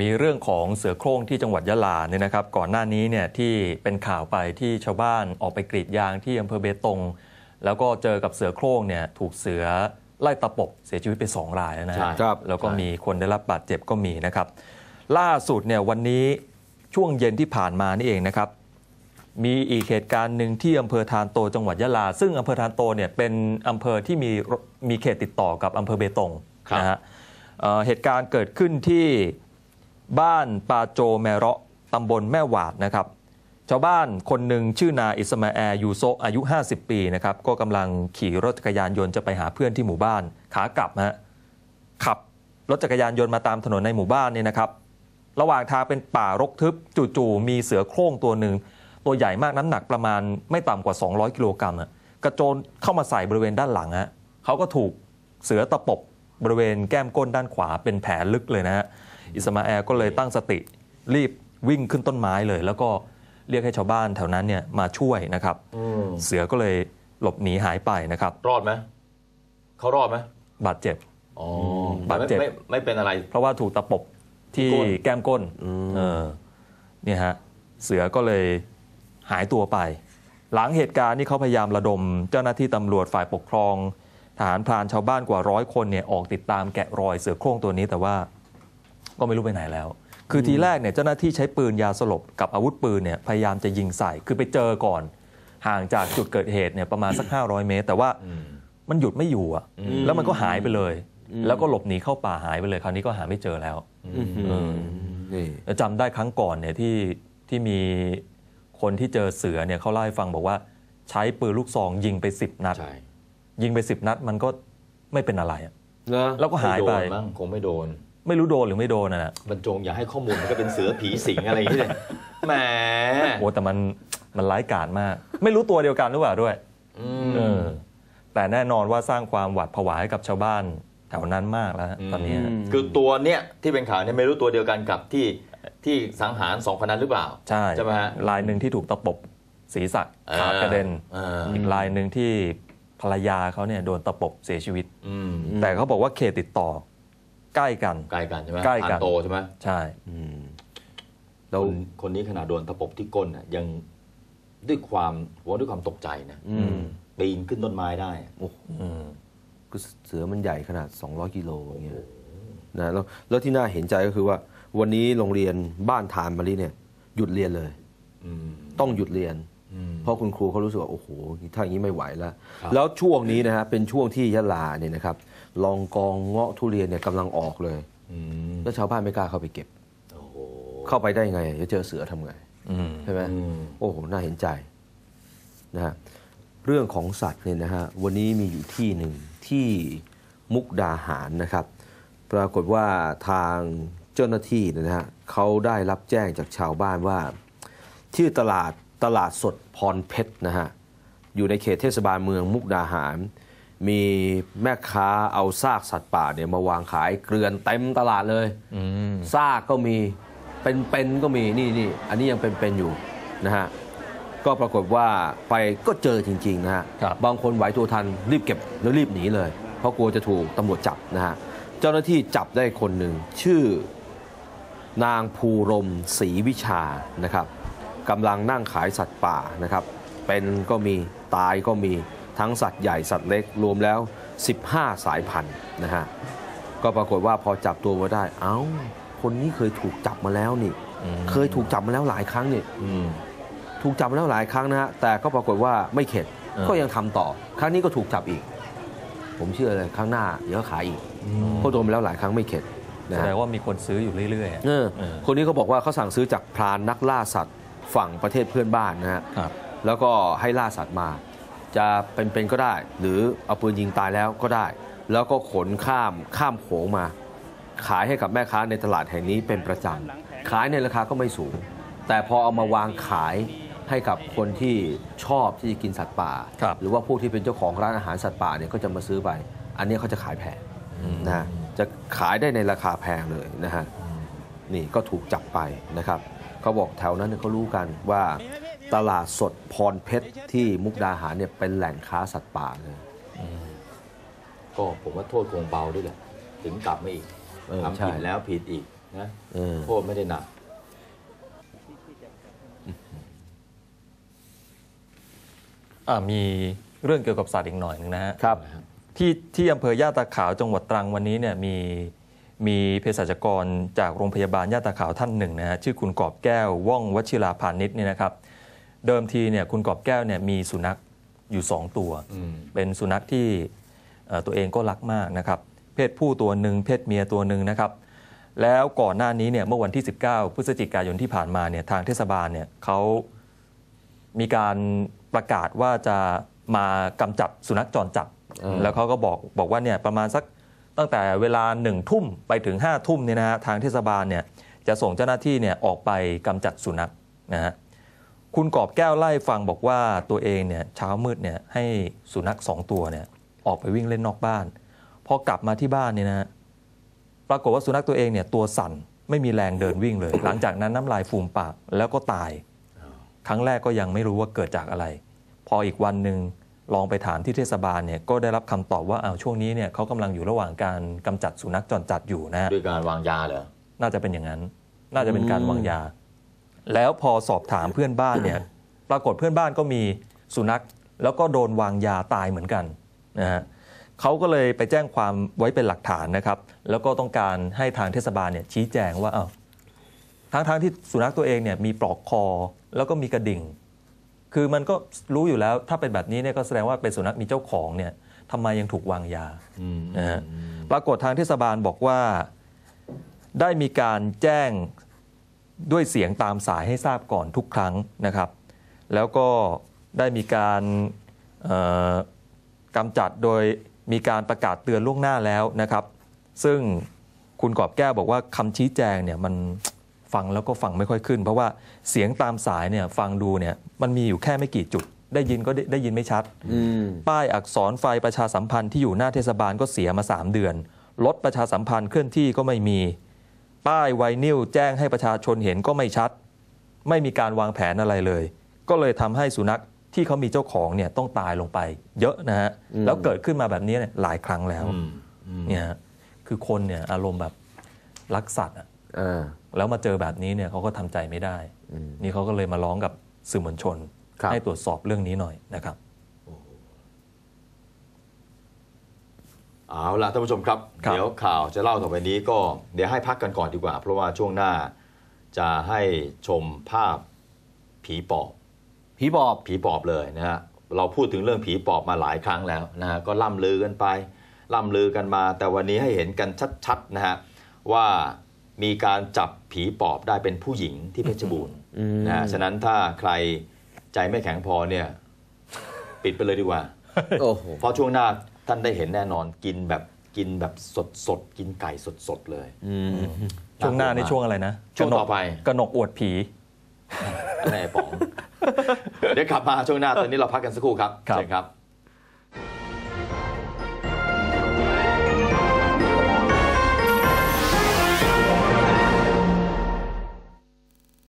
มีเรื่องของเสือโคร่งที่จังหวัดยะลาเนี่ยนะครับ ก่อนหน้านี้เนี่ยที่เป็นข่าวไปที่ชาวบ้านออกไปกรีดยางที่อำเภอเบตง แล้วก็เจอกับเสือโคร่งเนี่ยถูกเสือไล่ตะปบเสียชีวิตไปสองรายแล้วนะใช่ฮะครับแล้วก็มีคนได้รับบาดเจ็บก็มีนะครับ ล่าสุดเนี่ยวันนี้ช่วงเย็นที่ผ่านมานี่เองนะครับ มีอีกเหตุการณ์หนึ่งที่อำเภอทานโตจังหวัดยะลา ซึ่งอำเภอทานโตเนี่ยเป็นอำเภอที่มีมีเขตติดต่อกับอำเภอเบตงครับนะฮะเอ่อเหตุการณ์เกิดขึ้นที่ บ้านปาโจแมเราะตำบลแม่หวาดนะครับชาวบ้านคนหนึ่งชื่อนาอิสมาแอร์ยูโซอายุ 50 ปีนะครับก็กำลังขี่รถจักรยานยนต์จะไปหาเพื่อนที่หมู่บ้านขากลับฮะขับรถจักรยานยนต์มาตามถนนในหมู่บ้านเนี่ยนะครับ ระหว่างทางเป็นป่ารกทึบจู่ๆมีเสือโคร่งตัวหนึ่งตัวใหญ่มากน้ำหนักประมาณไม่ต่ำกว่า 200 กิโลกรัมอะกระโจนเข้ามาใส่บริเวณด้านหลังฮะเขาก็ถูกเสือตะปบบริเวณแก้มก้นด้านขวาเป็นแผลลึกเลยนะฮะ อิสมาแอลก็เลยตั้งสติรีบวิ่งขึ้นต้นไม้เลย แล้วก็เรียกให้ชาวบ้านแถวนั้นเนี่ยมาช่วยนะครับอืมเสือก็เลยหลบหนีหายไปนะครับ รอดไหมเขารอดไหมบาดเจ็บอ๋อบาดเจ็บไม่ไม่ไม่เป็นอะไร เพราะว่าถูกตะปบที่ที่ก้นแก้มก้นเออเนี่ยฮะเสือก็เลยหายตัวไป หลังเหตุการณ์นี้เขาพยายามระดม เจ้าหน้าที่ตำรวจฝ่ายปกครอง ทหารพรานชาวบ้านกว่าร้อยคนเนี่ยออกติดตามแกะรอยเสือโคร่งตัวนี้แต่ว่า ก็ไม่รู้ไปไหนแล้ว คือทีแรกเนี่ยเจ้าหน้าที่ใช้ปืนยาสลบกับอาวุธปืนเนี่ยพยายามจะยิงใส่คือไปเจอก่อน ห่างจากจุดเกิดเหตุเนี่ยประมาณสัก 500 เมตร แต่ว่าอืมมันหยุดไม่อยู่อะอืมแล้วมันก็หายไปเลย แล้วก็หลบหนีเข้าป่าหายไปเลย คราวนี้ก็หาไม่เจอแล้วเออนี่แล้วจำได้ครั้งก่อนเนี่ยที่ที่มีคนที่เจอเสือเนี่ยเขาเล่าให้ฟังบอกว่าใช้ปืนลูกซองยิงไปสิบนัดใช่ยิงไปสิบนัดมันก็ไม่เป็นอะไรอะนะแล้วก็หายไปม่โดนมั้งคงไม่โดน ไม่รู้โดนหรือไม่โดนนะนะบรรจงอย่าให้ข้อมูลมันก็เป็นเสือผีสิงอะไรอย่างเงี้ยแหมโอ้แต่มันมันร้ายกาจมาก ไม่รู้ตัวเดียวกันหรือเปล่าด้วยอืมเออแต่แน่นอนว่าสร้างความหวาดผวาให้กับชาวบ้านแถวนั้นมากแล้วฮะตอนนี้ฮะคือตัวเนี้ยที่เป็นข่าวเนี่ยไม่รู้ตัวเดียวกันกับที่ที่สังหารสองคนนั้นหรือเปล่า ใช่ใช่ไหมฮะลายหนึ่งที่ถูกตะปบศีรษะขากระเด็นอ่าอีกลายหนึ่งที่ภรรยาเขาเนี่ยโดนตะปบเสียชีวิตอืมแต่เขาบอกว่าเขตติดต่อ ใกล้กัน ใกล้กันใช่ไหมใกล้กันทานโตใช่ไหมใช่อืมคเรานคนนี้ขนาดโดนตะปบที่ก้นน่ะยังด้วยความผมว่าด้วยความตกใจนะอืมปีนขึ้นต้นไม้ได้โอ้โหอืมก็เสือมันใหญ่ขนาด 200กิโลอย่างเงี้ยนะแล้วแล้วที่น่าเห็นใจก็คือว่า วันนี้โรงเรียนบ้านทานมารีเนี่ย หยุดเรียนเลย อืมต้องหยุดเรียน อืม เพราะคุณครูเขารู้สึกว่า โอ้โหถ้าอย่างนี้ไม่ไหวแล้ว ครับ แล้วช่วงนี้นะฮะเป็นช่วงที่ยะลาเนี่ยนะครับ ลองกองเงาะทุเรียนเนี่ยกำลังออกเลยอืมแล้วชาวบ้านไม่กล้าเข้าไปเก็บโอ้โหเข้าไปได้ไงจะเจอเสือทำไงอืมใช่ไหมอืมโอ้โหน่าเห็นใจนะฮะเรื่องของสัตว์เนี่ยนะฮะวันนี้มีอยู่ที่หนึ่งที่มุกดาหารนะครับ ปรากฏว่าทางเจ้าหน้าที่เนยนะฮะเขาได้รับแจ้งจากชาวบ้านว่า ที่ตลาดตลาดสดพรเพชรนะฮะอยู่ในเขตเทศบาลเมืองมุกดาหาร มีแม่ค้าเอาซากสัตว์ป่าเนี่ยมาวางขายเกลือนเต็มตลาดเลยอืมซากก็มีเป็นๆก็มีนี่นี่อันนี้ยังเป็นๆอยู่นะฮะก็ปรากฏว่าไปก็เจอจริงๆนะฮะครับบางคนไหวตัวทันรีบเก็บแล้วรีบหนีเลย เพราะกลัวจะถูกตำรวจจับนะฮะเจ้าหน้าที่จับได้คนหนึ่งชื่อนางภูรมศรีวิชานะครับกำลังนั่งขายสัตว์ป่านะครับ เป็นก็มีตายก็มี ทั้งสัตว์ใหญ่สัตว์เล็กรวมแล้ว 15 สายพันธุ์นะฮะก็ปรากฏว่าพอจับตัวมาได้ เอ้า คนนี้เคยถูกจับมาแล้วนี่อืมเคยถูกจับมาแล้วหลายครั้งนี่อืมถูกจับมาแล้วหลายครั้งนะฮะแต่ก็ปรากฏว่าไม่เข็ดก็ยังทำต่อ ครั้งนี้ก็ถูกจับอีก ผมเชื่อเลยครั้งหน้าเดี๋ยวก็ขายอีกเพราะโดนมาแล้วหลายครั้งไม่เข็ดนะแสดฮะงว่ามีคนซื้ออยู่เรื่อยๆอะเออเออคนนี้เขาบอกว่าเขาสั่งซื้อจากพรานนักล่าสัตว์ฝั่งประเทศเพื่อนบ้านนะฮะครับแล้วก็ให้ล่าสัตว์มา จะเป็นๆก็ได้ หรือเอาปืนยิงตายแล้วก็ได้ แล้วก็ขนข้ามข้ามโขงมา ขายให้กับแม่ค้าในตลาดแห่งนี้เป็นประจำขายในราคาก็ไม่สูง แต่พอเอามาวางขายให้กับคนที่ชอบที่จะกินสัตว์ป่าครับหรือว่าผู้ที่เป็นเจ้าของร้านอาหารสัตว์ป่าเนี่ยก็จะมาซื้อไป อันนี้เขาจะขายแพงนะฮะจะขายได้ในราคาแพงเลยนะฮะนี่ก็ถูกจับไปนะครับเขาบอกแถวนั้นเนี่ยเขารู้กันว่า ตลาดสดพรเพชรที่มุกดาหารเนี่ยเป็นแหล่งค้าสัตว์ป่าเลยก็ผมว่าโทษคงเบาด้วยแหละถึงกลับมาอีกเออทำใช่ ผิดแล้วผิดอีกนะเออ โทษไม่ได้หนัก อ่ามีเรื่องเกี่ยวกับสัตว์อีกหน่อยหนึงนะฮะครับ ที่ที่อำเภอย่านตาขาวจังหวัดตรังวันนี้เนี่ยมีมีเภสัชกรจากโรงพยาบาลย่านตาขาวท่านหนึ่งนะฮะชื่อคุณกอบแก้วว่องวชิราพานิชเนี่ยนะครับ เดิมทีเนี่ยคุณกอบแก้วเนี่ยมีสุนัขอยู่ 2 ตัวอืมเป็นสุนัขที่เอ่อตัวเองก็รักมากนะครับ เพศผู้ตัวหนึ่งเพศเมียตัวหนึ่งนะครับ แล้วก่อนหน้านี้เนี่ยเมื่อวันที่ 19 พฤศจิกายนที่ผ่านมาเนี่ยทางเทศบาลเนี่ยเขามีการประกาศว่าจะมากำจัดสุนัขจรจัดเออแล้วเขาก็บอกบอกว่าเนี่ยประมาณสักตั้งแต่เวลาหนึ่งทุ่มไปถึง5้าทุ่มเนี่ยนะฮะทางเทศบาลเนี่ยจะส่งเจ้าหน้าที่เนี่ยออกไปกำจัดสุนัขนะฮะ คุณกอบแก้วไล่ฟังบอกว่าตัวเองเนี่ยเช้ามืดเนี่ยให้สุนัขสองตัวเนี่ยออกไปวิ่งเล่นนอกบ้าน พอกลับมาที่บ้านเนี่ยนะฮะปรากฏว่าสุนัขตัวเองเนี่ยตัวสั่นไม่มีแรงเดินวิ่งเลย หลังจากนั้นน้ำลายฟูมปากแล้วก็ตาย ครั้งแรกก็ยังไม่รู้ว่าเกิดจากอะไร พออีกวันหนึ่งลองไปถามที่เทศบาลเนี่ยก็ได้รับคำตอบว่าอ้าวช่วงนี้เนี่ยเขากำลังอยู่ระหว่างการกำจัดสุนัขจรจัดอยู่นะฮะด้วยการวางยาเหรอน่าจะเป็นอย่างนั้น น่าจะเป็นการวางยา แล้วพอสอบถามเพื่อนบ้านเนี่ยปรากฏเพื่อนบ้านก็มีสุนัข แล้วก็โดนวางยาตายเหมือนกันนะฮะเขาก็เลยไปแจ้งความไว้เป็นหลักฐานนะครับ แล้วก็ต้องการให้ทางเทศบาลเนี่ยชี้แจงว่าเอ้าทั้งทงๆที่สุนัขตัวเองเนี่ยมีปลอกคอแล้วก็มีกระดิ่ง คือมันก็รู้อยู่แล้วถ้าเป็นแบบนี้เนี่ยก็แสดงว่าเป็นสุนัขมีเจ้าของเนี่ยทำไมยังถูกวางยานะฮะปรากฏทางเทศบาลบอกว่าได้มีการแจ้ง ด้วยเสียงตามสายให้ทราบก่อนทุกครั้งนะครับ แล้วก็ได้มีการเอ่อกำจัดโดยมีการประกาศเตือนล่วงหน้าแล้วนะครับ ซึ่งคุณกอบแก้วบอกว่าคำชี้แจงเนี่ยมันฟังแล้วก็ฟังไม่ค่อยขึ้น เพราะว่าเสียงตามสายเนี่ยฟังดูเนี่ยมันมีอยู่แค่ไม่กี่จุด ได้ยินก็ได้ได้ยินไม่ชัดอืมป้ายอักษรไฟประชาสัมพันธ์ที่อยู่หน้าเทศบาลก็เสียมา 3 เดือน รถประชาสัมพันธ์เคลื่อนที่ก็ไม่มี ป้ายไวนิลแจ้งให้ประชาชนเห็นก็ไม่ชัด ไม่มีการวางแผนอะไรเลย ก็เลยทำให้สุนัขที่เขามีเจ้าของเนี่ยต้องตายลงไป เยอะนะฮะอืมแล้วเกิดขึ้นมาแบบนี้เนี่ยหลายครั้งแล้วอืมอืมเนี่ยฮะคือคนเนี่ยอารมณ์แบบรักสัตว์อะอ่าแล้วมาเจอแบบนี้เนี่ยเขาก็ทำใจไม่ได้อืมนี่เขาก็เลยมาร้องกับสื่อมวลชนครับให้ตรวจสอบเรื่องนี้หน่อยนะครับ เอาล่ะท่านผู้ชมครับครับ เดี๋ยวข่าวจะเล่าต่อไปนี้ก็เดี๋ยวให้พักกันก่อนดีกว่า เพราะว่าช่วงหน้าจะให้ชมภาพผีปอบ ผีบอบ ผีปอบเลยนะฮะเราพูดถึงเรื่องผีปอบมาหลายครั้งแล้วนะฮะก็ล่ำลือกันไป ล่ำลือกันมา แต่วันนี้ให้เห็นกันชัดๆนะฮะว่ามีการจับผีปอบได้เป็นผู้หญิงที่เพชรบูรณ์อืมนะฮะฉะนั้นถ้าใครใจไม่แข็งพอเนี่ย ปิดไปเลยดีกว่าโอ้โหเพราะช่วงหน้า ท่านได้เห็นแน่นอนกินแบบกินแบบสดสดๆกินไก่สดสดๆเลยอืมช่วงหน้าในช่วงอะไรนะช่วงต่อไปกนกอวดผีแน่ป๋อง เดี๋ยวกลับมาช่วงหน้าตอนนี้เราพักกันสักครู่ครับครับเชิญครับ